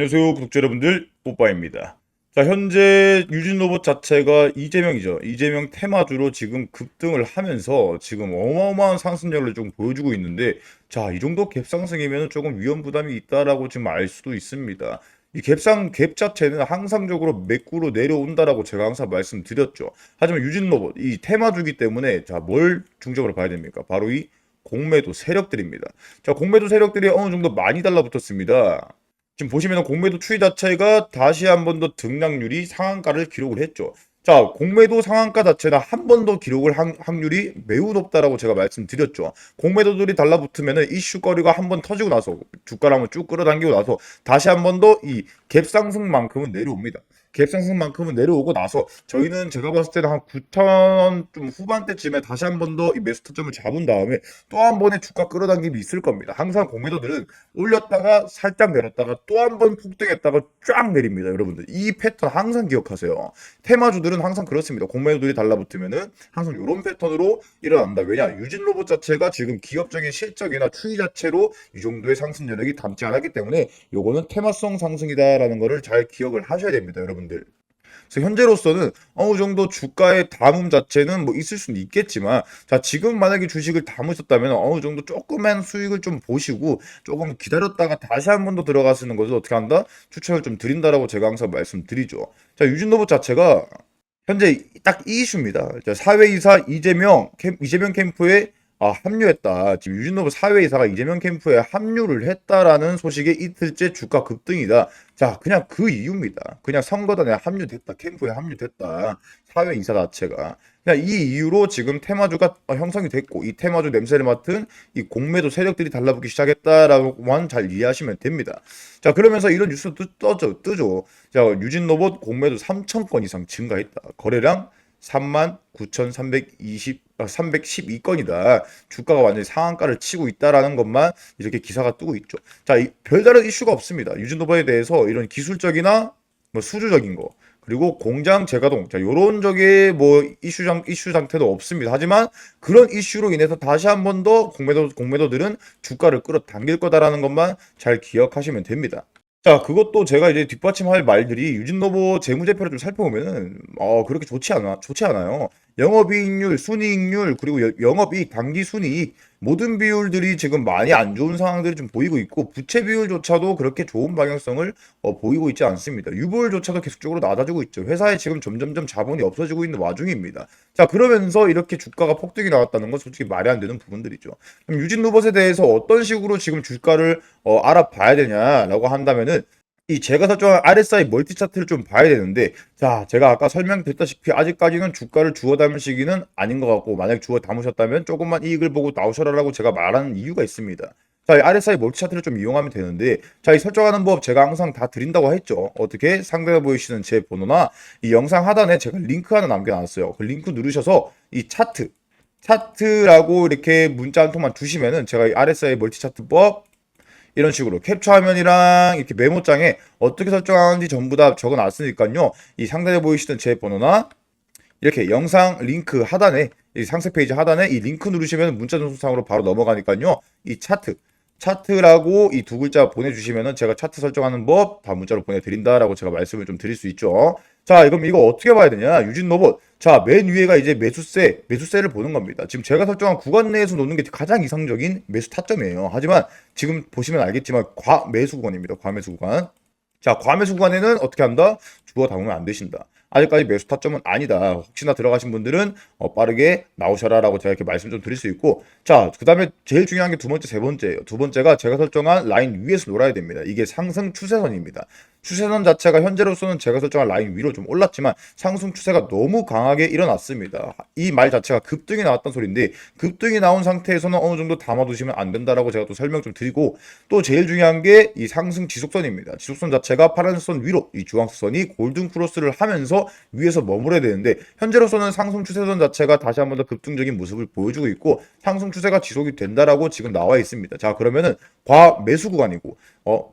안녕하세요 구독자 여러분들. 뽀빠입니다. 자 현재 유진 로봇 자체가 이재명이죠. 이재명 테마주로 지금 급등을 하면서 지금 어마어마한 상승력을 좀 보여주고 있는데 자 이 정도 갭 상승이면 조금 위험 부담이 있다라고 지금 알 수도 있습니다. 이 갭상 갭 자체는 항상적으로 매꾸로 내려온다라고 제가 항상 말씀드렸죠. 하지만 유진 로봇 이 테마주기 때문에 자 뭘 중점으로 봐야 됩니까? 바로 이 공매도 세력들입니다. 자 공매도 세력들이 어느 정도 많이 달라붙었습니다 지금 보시면 공매도 추이 자체가 다시 한 번 더 등락률이 상한가를 기록을 했죠. 자, 공매도 상한가 자체가 한번 더 기록을 한 확률이 매우 높다라고 제가 말씀드렸죠. 공매도들이 달라붙으면 이슈거리가 한 번 터지고 나서 주가를 한번 쭉 끌어당기고 나서 다시 한 번 더 이 갭 상승만큼은 내려옵니다. 갭 상승만큼은 내려오고 나서 저희는 제가 봤을 때는 한 9,000원 좀 후반대쯤에 다시 한 번 더 이 매수 타점을 잡은 다음에 또 한 번의 주가 끌어당김이 있을 겁니다. 항상 공매도들은 올렸다가 살짝 내렸다가 또 한 번 폭등했다가 쫙 내립니다. 여러분들 이 패턴 항상 기억하세요. 테마주들은 항상 그렇습니다. 공매도들이 달라붙으면은 항상 이런 패턴으로 일어난다. 왜냐 유진 로봇 자체가 지금 기업적인 실적이나 추이 자체로 이 정도의 상승 여력이 담지 않았기 때문에 요거는 테마성 상승이다라는 거를 잘 기억을 하셔야 됩니다, 여러분 들. 그래서 현재로서는 어느 정도 주가의 담음 자체는 뭐 있을 수는 있겠지만 자 지금 만약에 주식을 담으셨다면 어느 정도 조그만 수익을 좀 보시고 조금 기다렸다가 다시 한 번 더 들어가시는 것을 어떻게 한다? 추천을 좀 드린다라고 제가 항상 말씀드리죠. 자 유진로봇 자체가 현재 딱 이 이슈입니다. 자, 사회이사 이재명 캠, 이재명 캠프에 아, 합류했다. 지금 유진노브 사회이사가 이재명 캠프에 합류를 했다라는 소식에 이틀째 주가 급등이다. 자, 그냥 그 이유입니다. 그냥 선거단에 합류됐다. 캠프에 합류됐다. 사회이사 자체가. 그냥 이 이유로 지금 테마주가 형성이 됐고, 이 테마주 냄새를 맡은 이 공매도 세력들이 달라붙기 시작했다라고만 잘 이해하시면 됩니다. 자, 그러면서 이런 뉴스 뜨, 떠죠, 뜨죠. 자, 유진로봇 공매도 3,000건 이상 증가했다. 거래량 39,320 312건이다. 주가가 완전히 상한가를 치고 있다라는 것만 이렇게 기사가 뜨고 있죠. 자, 이, 별다른 이슈가 없습니다. 유진노바에 대해서 이런 기술적이나 뭐 수주적인 거 그리고 공장 재가동 자 요런 적의 뭐 이슈 장 이슈 상태도 없습니다. 하지만 그런 이슈로 인해서 다시 한 번 더 공매도 공매도들은 주가를 끌어당길 거다라는 것만 잘 기억하시면 됩니다. 자, 그것도 제가 이제 뒷받침할 말들이 유진노보 재무제표를 좀 살펴보면은 어 그렇게 좋지 않아 좋지 않아요. 영업이익률, 순이익률, 그리고 여- 영업이익, 당기 순이익 모든 비율들이 지금 많이 안 좋은 상황들이 좀 보이고 있고 부채 비율조차도 그렇게 좋은 방향성을 어, 보이고 있지 않습니다. 유보율조차도 계속적으로 낮아지고 있죠. 회사에 지금 점점점 자본이 없어지고 있는 와중입니다. 자 그러면서 이렇게 주가가 폭등이 나왔다는 건 솔직히 말이 안 되는 부분들이죠. 그럼 유진 로봇에 대해서 어떤 식으로 지금 주가를 어, 알아봐야 되냐라고 한다면은 이 제가 설정한 RSI 멀티 차트를 좀 봐야 되는데 자 제가 아까 설명드렸다시피 아직까지는 주가를 주워 담을 시기는 아닌 것 같고 만약 주워 담으셨다면 조금만 이익을 보고 나오셔라라고 제가 말하는 이유가 있습니다. 자, 이 RSI 멀티 차트를 좀 이용하면 되는데, 자, 이 설정하는 법 제가 항상 다 드린다고 했죠. 어떻게 상단에 보이시는 제 번호나 이 영상 하단에 제가 링크 하나 남겨놨어요. 그 링크 누르셔서 이 차트, 차트라고 이렇게 문자 한 통만 두시면은 제가 이 RSI 멀티 차트법 이런 식으로 캡처 화면이랑 이렇게 메모장에 어떻게 설정하는지 전부 다 적어 놨으니까요. 이 상단에 보이시는 제 번호나 이렇게 영상 링크 하단에 이 상세 페이지 하단에 이 링크 누르시면 문자 전송상으로 바로 넘어가니까요. 이 차트 차트라고 이 두 글자 보내주시면은 제가 차트 설정하는 법 다 문자로 보내드린다라고 제가 말씀을 좀 드릴 수 있죠. 자, 그럼 이거 어떻게 봐야 되냐? 유진 로봇. 자, 맨 위에가 이제 매수세, 매수세를 보는 겁니다. 지금 제가 설정한 구간 내에서 놓는 게 가장 이상적인 매수 타점이에요. 하지만 지금 보시면 알겠지만 과매수 구간입니다. 과매수 구간. 자, 과매수 구간에는 어떻게 한다? 주어 담으면 안 되신다. 아직까지 매수 타점은 아니다. 혹시나 들어가신 분들은 어, 빠르게 나오셔라라고 제가 이렇게 말씀 좀 드릴 수 있고, 자, 그 다음에 제일 중요한 게 두 번째, 세 번째예요. 두 번째가 제가 설정한 라인 위에서 놀아야 됩니다. 이게 상승 추세선입니다. 추세선 자체가 현재로서는 제가 설정한 라인 위로 좀 올랐지만 상승 추세가 너무 강하게 일어났습니다. 이 말 자체가 급등이 나왔던 소리인데 급등이 나온 상태에서는 어느 정도 담아두시면 안 된다라고 제가 또 설명 좀 드리고 또 제일 중요한 게 이 상승 지속선입니다. 지속선 자체가 파란색 선 위로 이 주황색 선이 골든 크로스를 하면서 위에서 머물러야 되는데 현재로서는 상승 추세선 자체가 다시 한번 더 급등적인 모습을 보여주고 있고 상승 추세가 지속이 된다라고 지금 나와 있습니다. 자 그러면은 과 매수 구간이고 어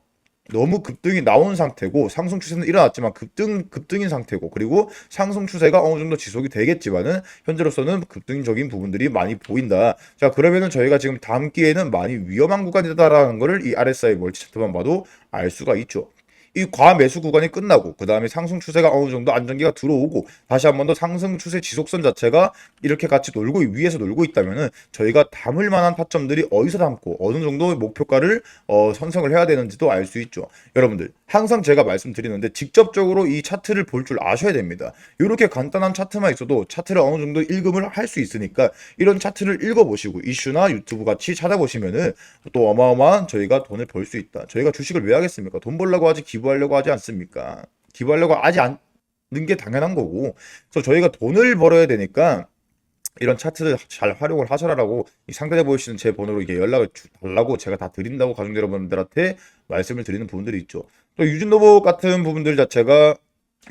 너무 급등이 나온 상태고 상승 추세는 일어났지만 급등 급등인 상태고 그리고 상승 추세가 어느 정도 지속이 되겠지만은 현재로서는 급등적인 부분들이 많이 보인다. 자 그러면은 저희가 지금 다음 기회는 많이 위험한 구간이다라는 거를 이 RSI 멀티 차트만 봐도 알 수가 있죠. 이 과매수 구간이 끝나고 그 다음에 상승 추세가 어느 정도 안정기가 들어오고 다시 한 번 더 상승 추세 지속선 자체가 이렇게 같이 놀고 위에서 놀고 있다면은 저희가 담을 만한 타점들이 어디서 담고 어느 정도의 목표가를 어, 선성을 해야 되는지도 알 수 있죠. 여러분들 항상 제가 말씀드리는데 직접적으로 이 차트를 볼 줄 아셔야 됩니다. 이렇게 간단한 차트만 있어도 차트를 어느 정도 읽음을 할 수 있으니까 이런 차트를 읽어보시고 이슈나 유튜브 같이 찾아보시면은 또 어마어마한 저희가 돈을 벌 수 있다. 저희가 주식을 왜 하겠습니까? 돈 벌려고 하지 기부하려고 하지 않습니까? 기부하려고 하지 않는 게 당연한 거고. 그래서 저희가 돈을 벌어야 되니까 이런 차트를 잘 활용을 하셔라라고 이 상단에 보이시는 제 번호로 이게 연락을 주- 달라고 제가 다 드린다고 가족 여러분들한테 말씀을 드리는 부분들이 있죠. 또 유진 로봇 같은 부분들 자체가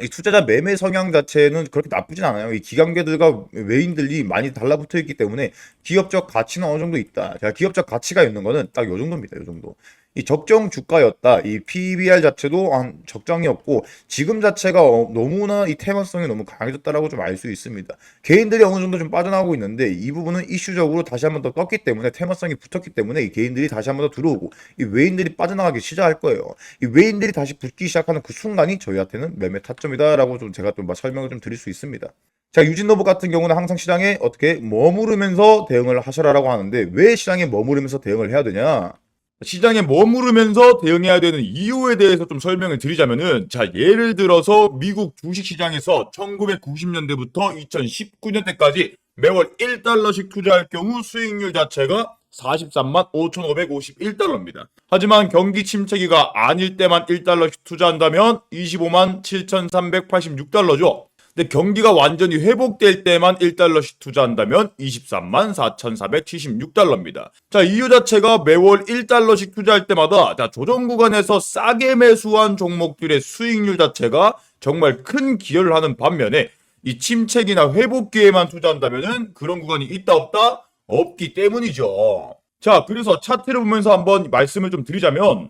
이 투자자 매매 성향 자체는 그렇게 나쁘진 않아요. 이 기관계들과 외인들이 많이 달라붙어 있기 때문에 기업적 가치는 어느 정도 있다. 자, 기업적 가치가 있는 거는 딱 요 정도입니다. 요 정도. 이 적정 주가였다. 이 PBR 자체도 한 적정이었고 지금 자체가 어, 너무나 이 테마성이 너무 강해졌다라고 좀 알 수 있습니다. 개인들이 어느 정도 좀 빠져나오고 있는데 이 부분은 이슈적으로 다시 한번 더 떴기 때문에 테마성이 붙었기 때문에 이 개인들이 다시 한번 더 들어오고 이 외인들이 빠져나가기 시작할 거예요. 이 외인들이 다시 붙기 시작하는 그 순간이 저희한테는 매매 타점이다라고 좀 제가 좀 설명을 좀 드릴 수 있습니다. 자, 유진노브 같은 경우는 항상 시장에 어떻게 머무르면서 대응을 하셔라라고 하는데 왜 시장에 머무르면서 대응을 해야 되냐? 시장에 머무르면서 대응해야 되는 이유에 대해서 좀 설명을 드리자면은 자 예를 들어서 미국 주식 시장에서 1990년대부터 2019년대까지 매월 1달러씩 투자할 경우 수익률 자체가 43만 5,551달러입니다. 하지만 경기 침체기가 아닐 때만 1달러씩 투자한다면 25만 7,386달러죠. 근데 경기가 완전히 회복될 때만 1달러씩 투자한다면 23만 4,476달러입니다. 자, 이유 자체가 매월 1달러씩 투자할 때마다 자, 조정 구간에서 싸게 매수한 종목들의 수익률 자체가 정말 큰 기여를 하는 반면에 이 침체기나 회복기에만 투자한다면은 그런 구간이 있다 없다 없기 때문이죠. 자, 그래서 차트를 보면서 한번 말씀을 좀 드리자면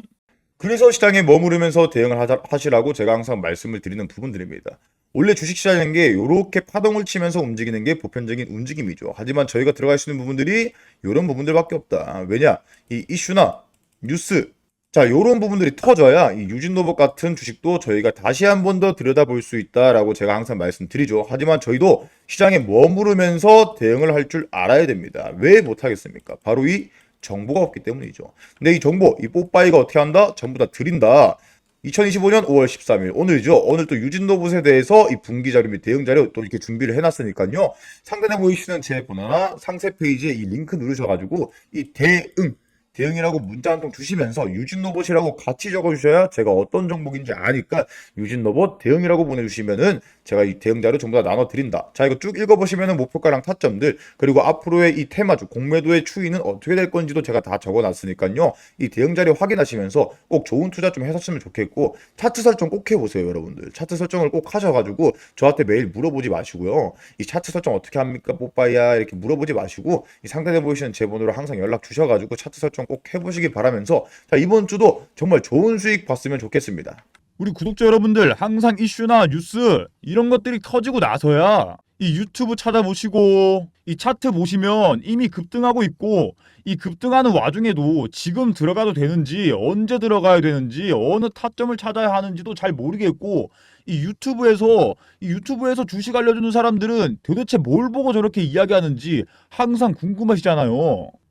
그래서 시장에 머무르면서 대응을 하시라고 제가 항상 말씀을 드리는 부분들입니다. 원래 주식시장이라는 게 이렇게 파동을 치면서 움직이는 게 보편적인 움직임이죠. 하지만 저희가 들어갈 수 있는 부분들이 이런 부분들밖에 없다. 왜냐? 이 이슈나 뉴스 자, 이런 부분들이 터져야 이 유진로봇 같은 주식도 저희가 다시 한 번 더 들여다볼 수 있다라고 제가 항상 말씀드리죠. 하지만 저희도 시장에 머무르면서 대응을 할 줄 알아야 됩니다. 왜 못하겠습니까? 바로 이 정보가 없기 때문이죠. 근데 이 정보, 이 뽀빠이가 어떻게 한다? 전부 다 드린다. 2025년 5월 13일 오늘이죠. 오늘 또 유진로봇에 대해서 이 분기 자료 및 대응 자료 또 이렇게 준비를 해놨으니까요. 상단에 보이시는 제 번호나 상세 페이지에 이 링크 누르셔가지고 이 대응 대응이라고 문자 한 통 주시면서 유진로봇이라고 같이 적어주셔야 제가 어떤 종목인지 아니까 유진로봇 대응이라고 보내주시면은 제가 이 대응 자료 전부 다 나눠드린다. 자 이거 쭉 읽어보시면은 목표가랑 타점들 그리고 앞으로의 이 테마주 공매도의 추이는 어떻게 될 건지도 제가 다 적어놨으니까요. 이 대응 자료 확인하시면서 꼭 좋은 투자 좀 하셨으면 좋겠고 차트 설정 꼭 해보세요 여러분들. 차트 설정을 꼭 하셔가지고 저한테 매일 물어보지 마시고요. 이 차트 설정 어떻게 합니까 뽀빠이야 이렇게 물어보지 마시고 이 상단에 보이시는 제 번호로 항상 연락 주셔가지고 차트 설정 꼭 해보시기 바라면서 자 이번 주도 정말 좋은 수익 봤으면 좋겠습니다. 우리 구독자 여러분들 항상 이슈나 뉴스 이런 것들이 터지고 나서야 이 유튜브 찾아보시고 이 차트 보시면 이미 급등하고 있고 이 급등하는 와중에도 지금 들어가도 되는지 언제 들어가야 되는지 어느 타점을 찾아야 하는지도 잘 모르겠고 이 유튜브에서 이 유튜브에서 주식 알려주는 사람들은 도대체 뭘 보고 저렇게 이야기하는지 항상 궁금하시잖아요.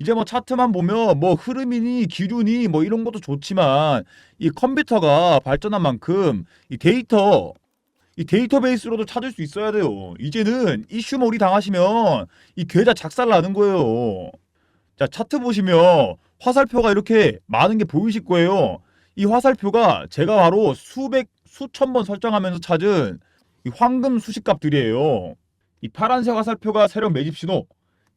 이제 뭐 차트만 보면 뭐 흐름이니 기준이 뭐 이런 것도 좋지만 이 컴퓨터가 발전한 만큼 이 데이터 이 데이터베이스로도 찾을 수 있어야 돼요. 이제는 이슈몰이 당하시면 이 계좌 작살 나는 거예요. 자, 차트 보시면 화살표가 이렇게 많은 게 보이실 거예요. 이 화살표가 제가 바로 수백, 수천 번 설정하면서 찾은 이 황금 수식값들이에요. 이 파란색 화살표가 세력 매집 신호,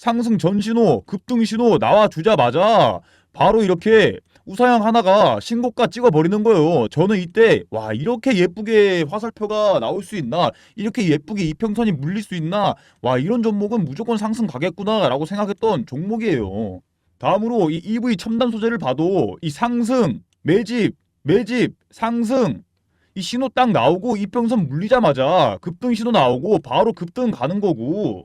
상승 전 신호, 급등 신호 나와 주자마자 바로 이렇게 우상향 하나가 신고가 찍어버리는 거예요. 저는 이때 와 이렇게 예쁘게 화살표가 나올 수 있나 이렇게 예쁘게 이평선이 물릴 수 있나 와 이런 종목은 무조건 상승 가겠구나 라고 생각했던 종목이에요. 다음으로 이 EV 첨단 소재를 봐도 이 상승 매집 매집 상승 이 신호 딱 나오고 이평선 물리자마자 급등 신호 나오고 바로 급등 가는 거고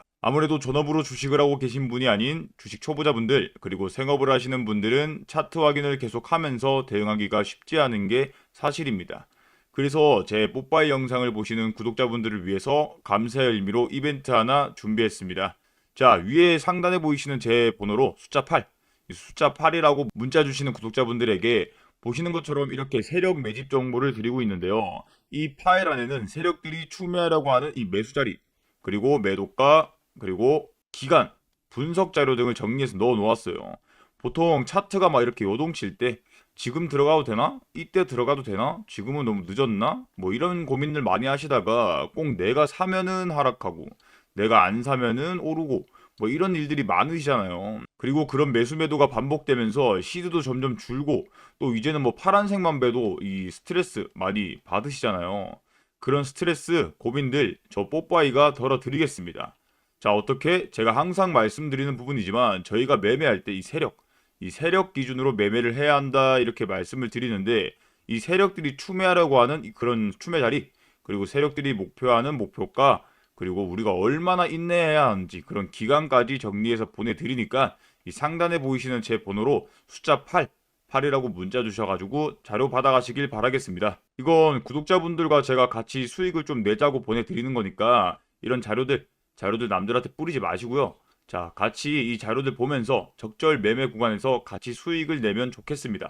아무래도 전업으로 주식을 하고 계신 분이 아닌 주식 초보자분들 그리고 생업을 하시는 분들은 차트 확인을 계속하면서 대응하기가 쉽지 않은 게 사실입니다. 그래서 제 뽀빠이 영상을 보시는 구독자분들을 위해서 감사의 의미로 이벤트 하나 준비했습니다. 자, 위에 상단에 보이시는 제 번호로 숫자 8, 이 숫자 8이라고 문자 주시는 구독자분들에게 보시는 것처럼 이렇게 세력 매집 정보를 드리고 있는데요. 이 파일 안에는 세력들이 추매하려고 하는 이 매수 자리, 그리고 매도가, 그리고 기간, 분석 자료 등을 정리해서 넣어 놓았어요. 보통 차트가 막 이렇게 요동칠 때 지금 들어가도 되나? 이때 들어가도 되나? 지금은 너무 늦었나? 뭐 이런 고민들 많이 하시다가 꼭 내가 사면은 하락하고 내가 안 사면은 오르고 뭐 이런 일들이 많으시잖아요. 그리고 그런 매수 매도가 반복되면서 시드도 점점 줄고 또 이제는 뭐 파란색만 배도 이 스트레스 많이 받으시잖아요. 그런 스트레스, 고민들 저 뽀빠이가 덜어드리겠습니다. 자, 어떻게? 제가 항상 말씀드리는 부분이지만 저희가 매매할 때 이 세력, 이 세력 기준으로 매매를 해야 한다 이렇게 말씀을 드리는데 이 세력들이 추매하려고 하는 이 그런 추매 자리 그리고 세력들이 목표하는 목표가 그리고 우리가 얼마나 인내해야 하는지 그런 기간까지 정리해서 보내드리니까 이 상단에 보이시는 제 번호로 숫자 8 8이라고 문자 주셔가지고 자료 받아가시길 바라겠습니다. 이건 구독자분들과 제가 같이 수익을 좀 내자고 보내드리는 거니까 이런 자료들 자료들 남들한테 뿌리지 마시고요. 자, 같이 이 자료들 보면서 적절 매매 구간에서 같이 수익을 내면 좋겠습니다.